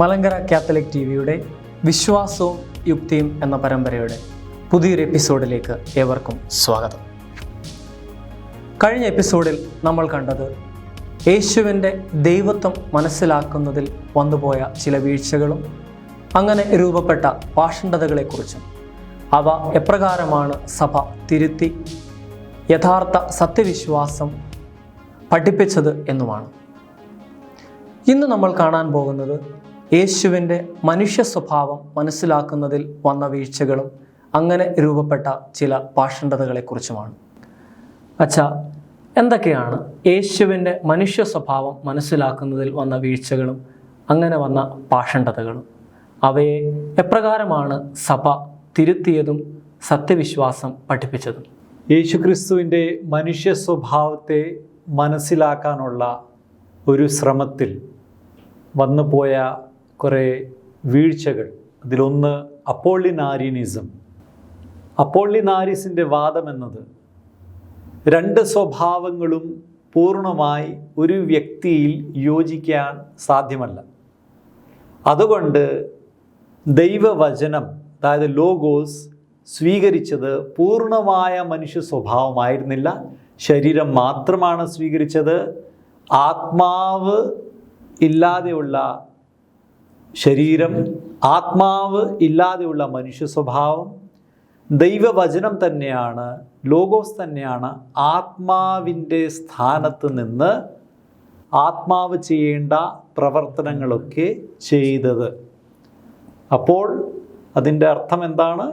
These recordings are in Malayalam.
മലങ്കര കാത്തലിക് ടി വിയുടെ വിശ്വാസവും യുക്തിയും എന്ന പരമ്പരയുടെ പുതിയൊരു എപ്പിസോഡിലേക്ക് ഏവർക്കും സ്വാഗതം. കഴിഞ്ഞ എപ്പിസോഡിൽ നമ്മൾ കണ്ടത് യേശുവിന്റെ ദൈവത്വം മനസ്സിലാക്കുന്നതിൽ വന്നുപോയ ചില വീഴ്ചകളും അങ്ങനെ രൂപപ്പെട്ട പാഷണ്ഡതകളെക്കുറിച്ചും. അവ എപ്രകാരമാണ് സഭ തിരുത്തി യഥാർത്ഥ സത്യവിശ്വാസം പഠിപ്പിച്ചത് എന്നുമാണ്. ഇന്ന് നമ്മൾ കാണാൻ പോകുന്നത് യേശുവിന്റെ മനുഷ്യ സ്വഭാവം മനസ്സിലാക്കുന്നതിൽ വന്ന വീഴ്ചകളും അങ്ങനെ രൂപപ്പെട്ട ചില പാഷണ്ഡതകളെക്കുറിച്ചുമാണ്. അച്ഛ എന്തൊക്കെയാണ് യേശുവിന്റെ മനുഷ്യ സ്വഭാവം മനസ്സിലാക്കുന്നതിൽ വന്ന വീഴ്ചകളും അങ്ങനെ വന്ന പാഷണ്ഡതകളും? അവയെ എപ്രകാരമാണ് സഭ തിരുത്തിയതും സത്യവിശ്വാസം പഠിപ്പിച്ചതും? യേശുക്രിസ്തുവിന്റെ മനുഷ്യ സ്വഭാവത്തെ മനസ്സിലാക്കാനുള്ള ഒരു ശ്രമത്തിൽ വന്നുപോയ കുറേ വീഴ്ചകൾ. അതിലൊന്ന് അപ്പോളിനാരിയനിസം. അപ്പോളിനാരിസിന്റെ വാദം എന്നത് രണ്ട് സ്വഭാവങ്ങളും പൂർണമായി ഒരു വ്യക്തിയിൽ യോജിക്കാൻ സാധ്യമല്ല. അതുകൊണ്ട് ദൈവവചനം അതായത് ലോഗോസ് സ്വീകരിച്ചത് പൂർണമായ മനുഷ്യ സ്വഭാവമായിരുന്നില്ല. ശരീരം മാത്രമാണ് സ്വീകരിച്ചത്. ആത്മാവ് ഇല്ലാതെയുള്ള ശരീരം ആത്മാവ് ഇല്ലാതെയുള്ള മനുഷ്യ സ്വഭാവം ദൈവവചനം തന്നെയാണ് ലോഗോസ് തന്നെയാണ് ആത്മാവിന്റെ സ്ഥാനത്ത് നിന്ന് ആത്മാവ് ചെയ്യേണ്ട പ്രവർത്തനങ്ങളൊക്കെ ചെയ്തത്. അപ്പോൾ അതിന്റെ അർത്ഥം എന്താണ്?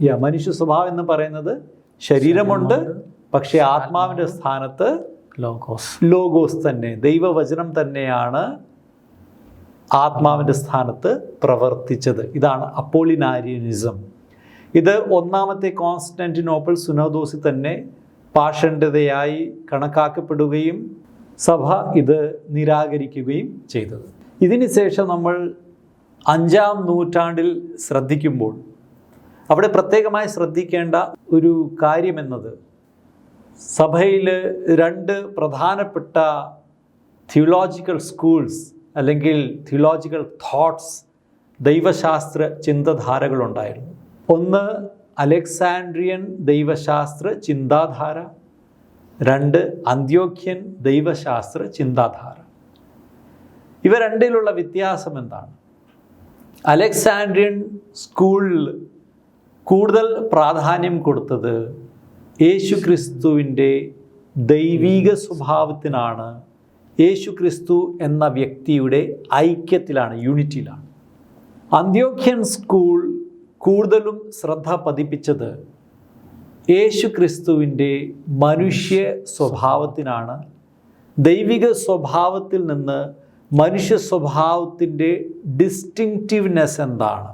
ഈ മനുഷ്യ സ്വഭാവം എന്ന് പറയുന്നത് ശരീരമുണ്ട് പക്ഷേ ആത്മാവിന്റെ സ്ഥാനത്ത് ലോഗോസ്. ലോഗോസ് തന്നെ ദൈവവചനം തന്നെയാണ് ആത്മാവിന്റെ സ്ഥാനത്ത് പ്രവർത്തിച്ചത്. ഇതാണ് അപ്പോളിനാരിയനിസം. ഇത് ഒന്നാമത്തെ കോൺസ്റ്റന്റിനോപ്പിൾ സുനോദോസി തന്നെ പാഷണ്ഡതയായി കണക്കാക്കപ്പെടുകയും സഭ ഇത് നിരാകരിക്കുകയും ചെയ്തത്. ഇതിന് ശേഷം നമ്മൾ അഞ്ചാം നൂറ്റാണ്ടിൽ ശ്രദ്ധിക്കുമ്പോൾ അവിടെ പ്രത്യേകമായി ശ്രദ്ധിക്കേണ്ട ഒരു കാര്യമെന്നത് സഭയിൽ രണ്ട് പ്രധാനപ്പെട്ട തിയോളജിക്കൽ സ്കൂൾസ് അല്ലെങ്കിൽ തിയോളജിക്കൽ തോട്ട്സ് ദൈവശാസ്ത്ര ചിന്താധാരകളുണ്ടായിരുന്നു. ഒന്ന് അലക്സാൻഡ്രിയൻ ദൈവശാസ്ത്ര ചിന്താധാര. രണ്ട് അന്ത്യോഖ്യൻ ദൈവശാസ്ത്ര ചിന്താധാര. ഇവ രണ്ടിലുള്ള വ്യത്യാസം എന്താണ്? അലക്സാൻഡ്രിയൻ സ്കൂളിൽ കൂടുതൽ പ്രാധാന്യം കൊടുത്തത് യേശു ക്രിസ്തുവിന്റെ ദൈവീക സ്വഭാവത്തിനാണ് യേശു ക്രിസ്തു എന്ന വ്യക്തിയുടെ ഐക്യത്തിലാണ് യൂണിറ്റിയിലാണ്. അന്ത്യോഖ്യൻ സ്കൂൾ കൂടുതലും ശ്രദ്ധ പതിപ്പിച്ചത് യേശു ക്രിസ്തുവിന്റെ മനുഷ്യ സ്വഭാവത്തിനാണ്. ദൈവിക സ്വഭാവത്തിൽ നിന്ന് മനുഷ്യ സ്വഭാവത്തിന്റെ ഡിസ്റ്റിങ്റ്റീവ്നെസ് എന്താണ്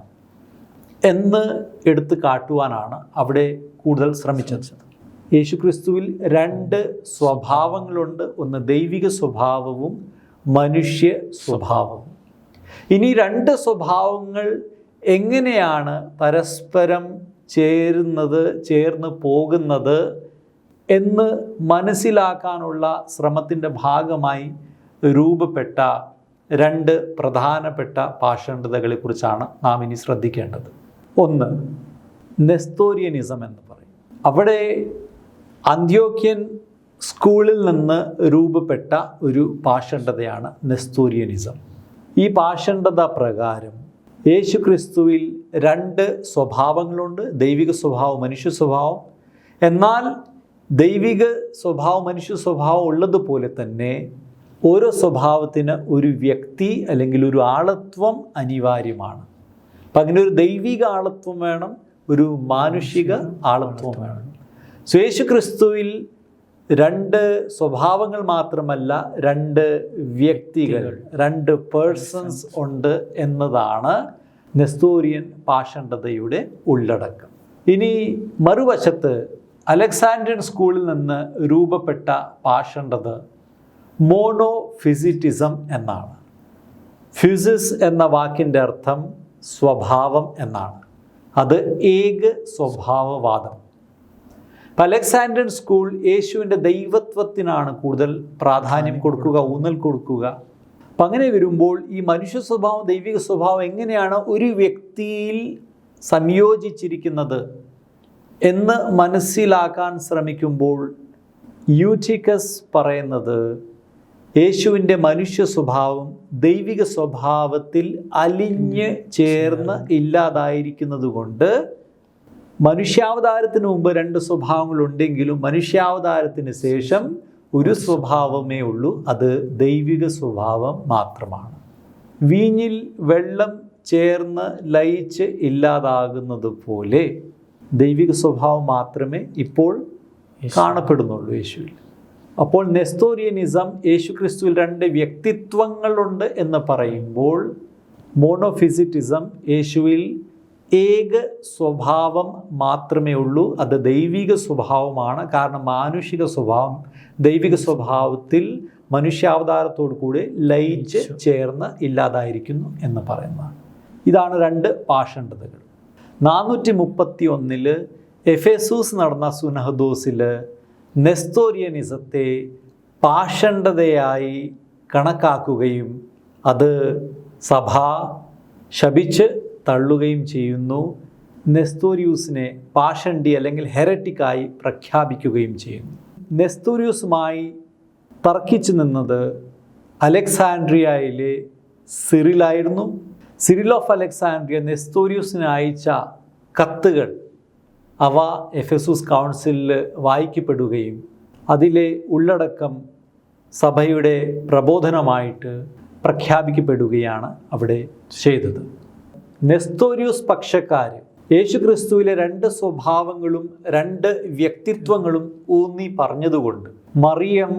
എന്ന് എടുത്തു കാട്ടുവാനാണ് അവിടെ കൂടുതൽ ശ്രമിച്ചത്. യേശുക്രിസ്തുവിൽ രണ്ട് സ്വഭാവങ്ങളുണ്ട്. ഒന്ന് ദൈവിക സ്വഭാവവും മനുഷ്യ സ്വഭാവവും. ഇനി രണ്ട് സ്വഭാവങ്ങൾ എങ്ങനെയാണ് പരസ്പരം ചേരുന്നത് ചേർന്ന് പോകുന്നത് എന്ന് മനസ്സിലാക്കാനുള്ള ശ്രമത്തിന്റെ ഭാഗമായി രൂപപ്പെട്ട രണ്ട് പ്രധാനപ്പെട്ട പാഷണ്ഡതകളെക്കുറിച്ചാണ് നാം ഇനി ശ്രദ്ധിക്കേണ്ടത്. ഒന്ന് നെസ്തോറിയനിസം എന്ന് പറയും. അവിടെ അന്ത്യോക്യൻ സ്കൂളിൽ നിന്ന് രൂപപ്പെട്ട ഒരു പാഷണ്ഡതയാണ് നെസ്തൂരിയനിസം. ഈ പാഷണ്ഡത പ്രകാരം യേശു ക്രിസ്തുവിൽ രണ്ട് സ്വഭാവങ്ങളുണ്ട്. ദൈവിക സ്വഭാവം മനുഷ്യ സ്വഭാവം എന്നാൽ ദൈവിക സ്വഭാവം മനുഷ്യ സ്വഭാവം ഉള്ളതുപോലെ തന്നെ ഓരോ സ്വഭാവത്തിന് ഒരു വ്യക്തി അല്ലെങ്കിൽ ഒരു ആളത്വം അനിവാര്യമാണ്. അപ്പം അങ്ങനെ ഒരു ദൈവിക ആളത്വം വേണം ഒരു മാനുഷിക ആളത്വം വേണം. സോ യേശു ക്രിസ്തുവിൽ രണ്ട് സ്വഭാവങ്ങൾ മാത്രമല്ല രണ്ട് വ്യക്തികൾ രണ്ട് പേഴ്സൺസ് ഉണ്ട് എന്നതാണ് നെസ്തോറിയൻ പാഷണ്ഡതയുടെ ഉള്ളടക്കം. ഇനി മറുവശത്ത് അലക്സാൻഡ്രിയൻ സ്കൂളിൽ നിന്ന് രൂപപ്പെട്ട പാഷണ്ഡത മോണോഫിസിറ്റിസം എന്നാണ്. ഫ്യൂസിസ് എന്ന വാക്കിന്റെ അർത്ഥം സ്വഭാവം എന്നാണ്. അത് ഏക സ്വഭാവവാദം. ഇപ്പം അലക്സാൻഡ്രിയൻ സ്കൂൾ യേശുവിന്റെ ദൈവത്വത്തിനാണ് കൂടുതൽ പ്രാധാന്യം കൊടുക്കുക ഊന്നൽ കൊടുക്കുക. അപ്പം അങ്ങനെ വരുമ്പോൾ ഈ മനുഷ്യ സ്വഭാവം ദൈവിക സ്വഭാവം എങ്ങനെയാണ് ഒരു വ്യക്തിയിൽ സംയോജിച്ചിരിക്കുന്നത് എന്ന് മനസ്സിലാക്കാൻ ശ്രമിക്കുമ്പോൾ യൂറ്റിക്കസ് പറയുന്നത് യേശുവിന്റെ മനുഷ്യ സ്വഭാവം ദൈവിക സ്വഭാവത്തിൽ അലിഞ്ഞ് ചേർന്ന് ഇല്ലാതായിരിക്കുന്നത് കൊണ്ട് മനുഷ്യാവതാരത്തിന് മുമ്പ് രണ്ട് സ്വഭാവങ്ങളുണ്ടെങ്കിലും മനുഷ്യാവതാരത്തിന് ശേഷം ഒരു സ്വഭാവമേ ഉള്ളൂ. അത് ദൈവിക സ്വഭാവം മാത്രമാണ്. വീഞ്ഞിൽ വെള്ളം ചേർന്ന് ലയിച്ച് ഇല്ലാതാകുന്നത് പോലെ ദൈവിക സ്വഭാവം മാത്രമേ ഇപ്പോൾ കാണപ്പെടുന്നുള്ളൂ യേശുവിൽ. അപ്പോൾ നെസ്തോറിയനിസം യേശു ക്രിസ്തുവിൽ രണ്ട് വ്യക്തിത്വങ്ങളുണ്ട് എന്ന് പറയുമ്പോൾ മോണോഫിസിറ്റിസം യേശുവിൽ ഏക സ്വഭാവം മാത്രമേ ഉള്ളൂ. അത് ദൈവിക സ്വഭാവമാണ്. കാരണം മാനുഷിക സ്വഭാവം ദൈവിക സ്വഭാവത്തിൽ മനുഷ്യാവതാരത്തോടു കൂടി ലയിച്ച് ചേർന്ന് ഇല്ലാതായിരിക്കുന്നു എന്ന് പറയുന്നതാണ് ഇതാണ് രണ്ട് പാഷണ്ഡതകൾ. നാനൂറ്റി മുപ്പത്തി ഒന്നിൽ എഫേസൂസ് നടന്ന സുനഹദോസിൽ നെസ്തോറിയനിസത്തെ പാഷണ്ഡതയായി കണക്കാക്കുകയും അത് സഭ ശപിച്ച് തള്ളുകയും ചെയ്യുന്നു. നെസ്തോരിയൂസിനെ പാഷണ്ടി അല്ലെങ്കിൽ ഹെററ്റിക്കായി പ്രഖ്യാപിക്കുകയും ചെയ്യുന്നു. നെസ്തോരിയൂസുമായി തർക്കിച്ചു നിന്നത് അലക്സാൻഡ്രിയയിലെ സിറിലായിരുന്നു. സിറിൽ ഓഫ് അലക്സാൻഡ്രിയ നെസ്തോരിയൂസിന് അയച്ച കത്തുകൾ അവ എഫെസൂസ് കൗൺസിലിൽ വായിക്കപ്പെടുകയും അതിലെ ഉള്ളടക്കം സഭയുടെ പ്രബോധനമായിട്ട് പ്രഖ്യാപിക്കപ്പെടുകയാണ് അവിടെ ചെയ്തത്. നെസ്തോരിയൂസ് പക്ഷക്കാർ യേശുക്രിസ്തുവിലെ രണ്ട് സ്വഭാവങ്ങളും രണ്ട് വ്യക്തിത്വങ്ങളും ഊന്നി പറഞ്ഞതുകൊണ്ട് മറിയം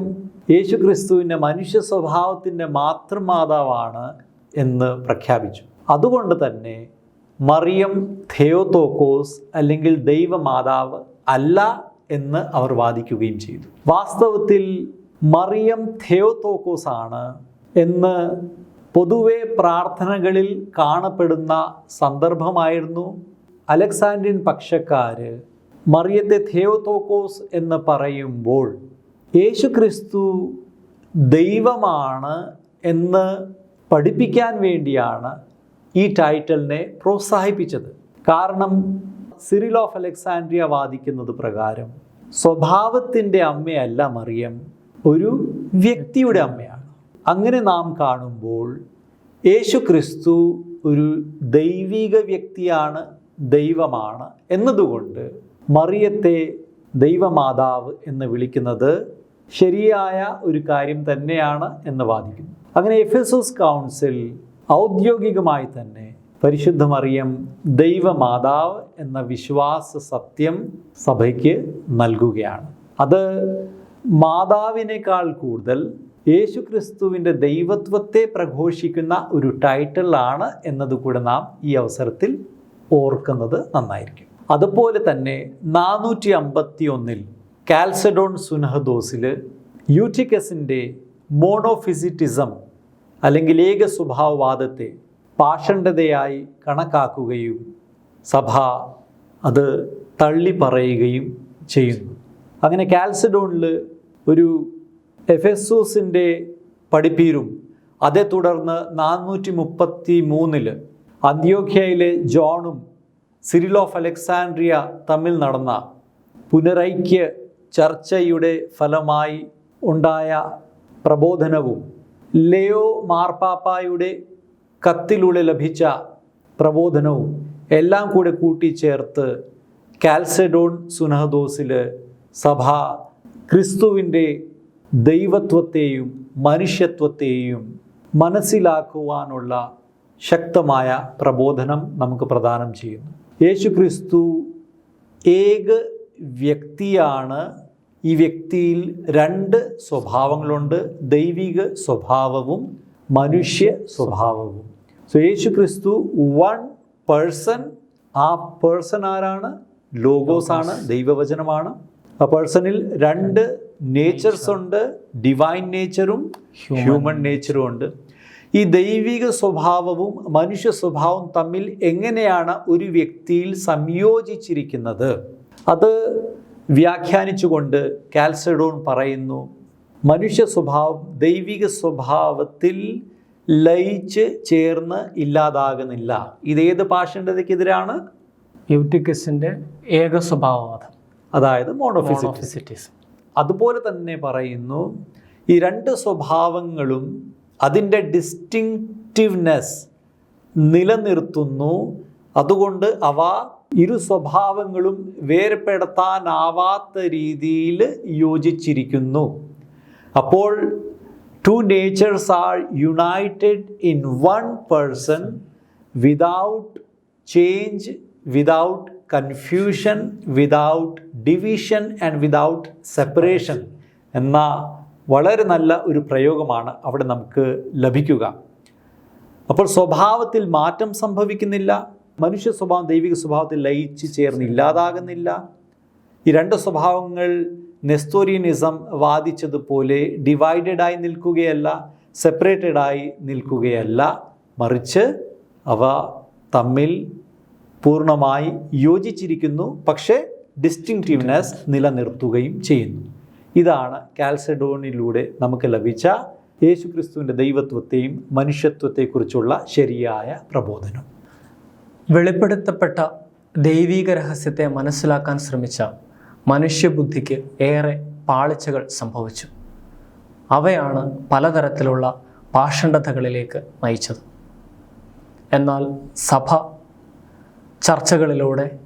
യേശുക്രിസ്തുവിന്റെ മനുഷ്യ സ്വഭാവത്തിന്റെ മാതൃമാതാവാണ് എന്ന് പ്രഖ്യാപിച്ചു. അതുകൊണ്ട് തന്നെ മറിയം തെയോത്തോക്കോസ് അല്ലെങ്കിൽ ദൈവമാതാവ് അല്ല എന്ന് അവർ വാദിക്കുകയും ചെയ്തു. വാസ്തവത്തിൽ മറിയം തെയോത്തോക്കോസ് ആണ് എന്ന് പൊതുവെ പ്രാർത്ഥനകളിൽ കാണപ്പെടുന്ന സന്ദർഭമായിരുന്നു അലക്സാൻഡ്രിൻ പക്ഷക്കാർ മറിയത്തെ തെയോത്തോക്കോസ് എന്ന് പറയുമ്പോൾ യേശുക്രിസ്തു ദൈവമാണ് എന്ന് പഠിപ്പിക്കാൻ വേണ്ടിയാണ് ഈ ടൈറ്റലിനെ പ്രോത്സാഹിപ്പിച്ചത്. കാരണം സിറിൽ ഓഫ് അലക്സാൻഡ്രിയ വാദിക്കുന്നത് പ്രകാരം സ്വഭാവത്തിന്റെ അമ്മയല്ല മറിയം ഒരു വ്യക്തിയുടെ അമ്മയാണ്. അങ്ങനെ നാം കാണുമ്പോൾ യേശു ക്രിസ്തു ഒരു ദൈവിക വ്യക്തിയാണ് ദൈവമാണ് എന്നതുകൊണ്ട് മറിയത്തെ ദൈവമാതാവ് എന്ന് വിളിക്കുന്നത് ശരിയായ ഒരു കാര്യം തന്നെയാണ് എന്ന് വാദിക്കുന്നു. അങ്ങനെ എഫ് എസ് എസ് കൗൺസിൽ ഔദ്യോഗികമായി തന്നെ പരിശുദ്ധ മറിയം ദൈവമാതാവ് എന്ന വിശ്വാസ സത്യം സഭയ്ക്ക് നൽകുകയാണ്. അത് മാതാവിനേക്കാൾ കൂടുതൽ യേശുക്രിസ്തുവിന്റെ ദൈവത്വത്തെ പ്രഘോഷിക്കുന്ന ഒരു ടൈറ്റിലാണ് എന്നതുകൂടെ നാം ഈ അവസരത്തിൽ ഓർക്കുന്നത് നന്നായിരിക്കും. അതുപോലെ തന്നെ നാനൂറ്റി അമ്പത്തി ഒന്നിൽ കാൽസഡോൺ സുനഹദോസിൽ യൂറ്റിക്കസിന്റെ മോണോഫിസിറ്റിസം അല്ലെങ്കിൽ ഏക സ്വഭാവവാദത്തെ പാഷണ്ഡതയായി കണക്കാക്കുകയും സഭ അത് തള്ളി പറയുകയും ചെയ്യുന്നു. അങ്ങനെ കാൽസഡോണിൽ ഒരു എഫെസൂസിന്റെ പഠിപ്പീരും അതേ തുടർന്ന് നാനൂറ്റി മുപ്പത്തി മൂന്നിൽ അന്ത്യോഖ്യയിലെ ജോണും സിരിൽ ഓഫ് അലക്സാൻഡ്രിയ തമ്മിൽ നടന്ന പുനരൈക്യ ചർച്ചയുടെ ഫലമായി ഉണ്ടായ പ്രബോധനവും ലെയോ മാർപ്പാപ്പായുടെ കത്തിലൂടെ ലഭിച്ച പ്രബോധനവും എല്ലാം കൂടെ കൂട്ടിച്ചേർത്ത് കാൽസെഡോൺ സുനഹദോസിൽ സഭ ക്രിസ്തുവിന്റെ ദൈവത്വത്തെയും മനുഷ്യത്വത്തെയും മനസ്സിലാക്കുവാനുള്ള ശക്തമായ പ്രബോധനം നമുക്ക് പ്രദാനം ചെയ്യുന്നു. യേശു ക്രിസ്തു ഏക വ്യക്തിയാണ്. ഈ വ്യക്തിയിൽ രണ്ട് സ്വഭാവങ്ങളുണ്ട്. ദൈവിക സ്വഭാവവും മനുഷ്യ സ്വഭാവവും. സോ യേശു ക്രിസ്തു വൺ പേഴ്സൺ ആ പേഴ്സൺ ആരാണ്? ലോഗോസ്. ആണ് ദൈവവചനമാണ്. ആ പേഴ്സണിൽ രണ്ട് നേച്ചേഴ്സ് ഉണ്ട് ഡിവൈൻ നേച്ചറും ഹ്യൂമൻ നേച്ചറും ഉണ്ട്. ഈ ദൈവിക സ്വഭാവവും മനുഷ്യ സ്വഭാവവും തമ്മിൽ എങ്ങനെയാണ് ഒരു വ്യക്തിയിൽ സംയോജിച്ചിരിക്കുന്നത്? അത് വ്യാഖ്യാനിച്ചുകൊണ്ട് കാൽസഡോൺ പറയുന്നു മനുഷ്യ സ്വഭാവം ദൈവിക സ്വഭാവത്തിൽ ലയിച്ച് ചേർന്ന് ഇല്ലാതാകുന്നില്ല. ഇതേത് പാഷണ്ഡതയ്ക്കെതിരാണ്? യൂട്ടിക്കസിന്റെ ഏക സ്വഭാവവാദം. അതായത് മോണോഫിസിറ്റിസ്. മോണോഫിസിറ്റിസം. അതുപോലെ തന്നെ പറയുന്നു ഈ രണ്ട് സ്വഭാവങ്ങളും അതിന്റെ ഡിസ്റ്റിങ്ക്റ്റിവ്നെസ് നിലനിർത്തുന്നു. അതുകൊണ്ട് അവ ഇരു സ്വഭാവങ്ങളും വേർപെടുത്താനാവാത്ത രീതിയിൽ യോജിച്ചിരിക്കുന്നു. അപ്പോൾ two natures are united in one person without change without confusion without division and without separation എന്ന വളരെ നല്ല ഒരു പ്രയോഗമാണ് അവിടെ നമുക്ക് ലഭിക്കുക. അപ്പോൾ സ്വഭാവത്തിൽ മാറ്റം സംഭവിക്കുന്നില്ല മനുഷ്യ സ്വഭാവം ദൈവിക സ്വഭാവത്തിൽ ലയിച്ച് ചേർന്ന് ഇല്ലാതാകുന്നില്ല. ഈ രണ്ട് സ്വഭാവങ്ങൾ നെസ്തോറിയനിസം വാദിച്ചതുപോലെ ഡിവൈഡഡായി നിൽക്കുകയല്ല സെപ്പറേറ്റഡായി നിൽക്കുകയല്ല. മറിച്ച് അവ തമ്മിൽ പൂർണമായി യോജിച്ചിരിക്കുന്നു പക്ഷേ ഡിസ്റ്റിങ്റ്റീവ്നെസ് നിലനിർത്തുകയും ചെയ്യുന്നു. ഇതാണ് കാൽസഡോണിലൂടെ നമുക്ക് ലഭിച്ച യേശുക്രിസ്തുവിന്റെ ദൈവത്വത്തെയും മനുഷ്യത്വത്തെക്കുറിച്ചുള്ള ശരിയായ പ്രബോധനം. വെളിപ്പെടുത്തപ്പെട്ട ദൈവീക രഹസ്യത്തെ മനസ്സിലാക്കാൻ ശ്രമിച്ച മനുഷ്യബുദ്ധിക്ക് ഏറെ പാളിച്ചകൾ സംഭവിച്ചു. അവയാണ് പലതരത്തിലുള്ള പാഷണ്ഡതകളിലേക്ക് നയിച്ചത്. എന്നാൽ സഭ ചർച്ചകളിലൂടെ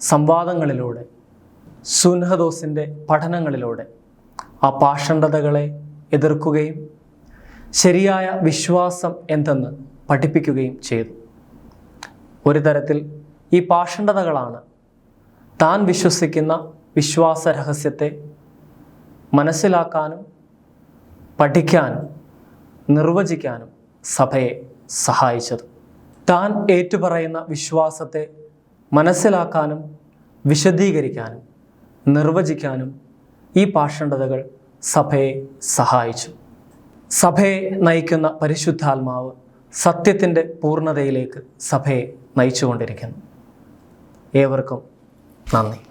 സംവാദങ്ങളിലൂടെ സുൻഹദോസിന്റെ പഠനങ്ങളിലൂടെ ആ പാഷണ്ഡതകളെ എതിർക്കുകയും ശരിയായ വിശ്വാസം എന്തെന്ന് പഠിപ്പിക്കുകയും ചെയ്തു. ഒരു തരത്തിൽ ഈ പാഷണ്ഡതകളാണ് താൻ വിശ്വസിക്കുന്ന വിശ്വാസ രഹസ്യത്തെ മനസ്സിലാക്കാനും പഠിക്കാനും നിർവചിക്കാനും സഭയെ സഹായിച്ചത്. താൻ ഏറ്റുപറയുന്ന വിശ്വാസത്തെ മനസ്സിലാക്കാനും വിശദീകരിക്കാനും നിർവചിക്കാനും ഈ പാഷണ്ഡതകൾ സഭയെ സഹായിച്ചു. സഭയെ നയിക്കുന്ന പരിശുദ്ധാത്മാവ് സത്യത്തിന്റെ പൂർണതയിലേക്ക് സഭയെ നയിച്ചുകൊണ്ടിരിക്കുന്നു. ഏവർക്കും നന്ദി.